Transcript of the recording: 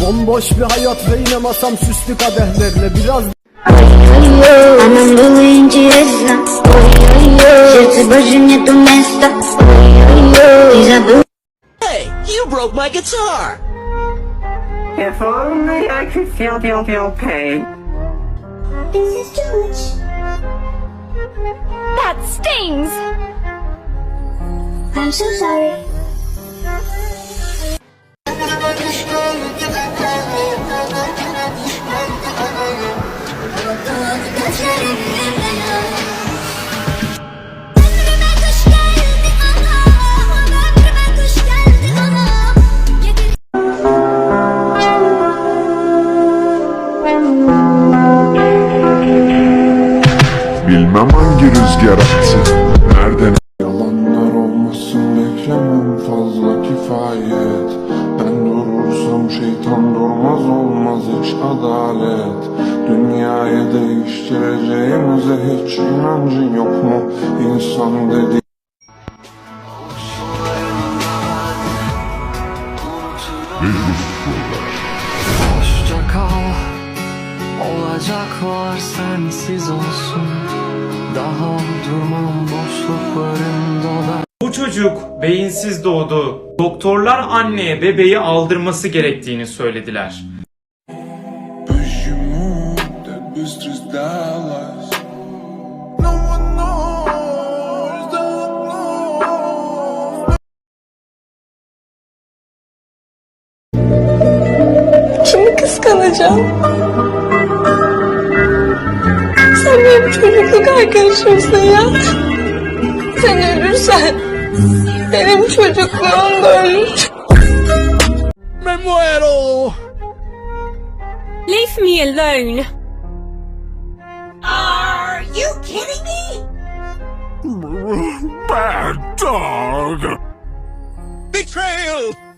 Bomboş bir hayat ve yine masam süslü kadehlerle Biraz Она было интересно В сердце больше нету места Ты забыл Hey, you broke my guitar! If only I could feel, feel, feel pain. This is too much That stings! I'm so sorry Bilmem hangi rüzgar attı. Nereden Yalanlar olmasın beklemem fazla kifayet Ben durursam şeytan durmaz olmaz hiç adalet. Dünyayı değiştireceğimize hiç inancın yok mu? İnsan dedi Hoşça kal. Olacaklar sensiz olsun. Daha Bu çocuk beyinsiz doğdu. Doktorlar anneye bebeği aldırması gerektiğini söylediler. Kimi kıskanacağım? Sen benim çocukluk arkadaşımsın ya. Sen ölürsen benim çocukluğum da ölür. Me muero Leave me alone. Are you kidding me? Bad dog Betrayal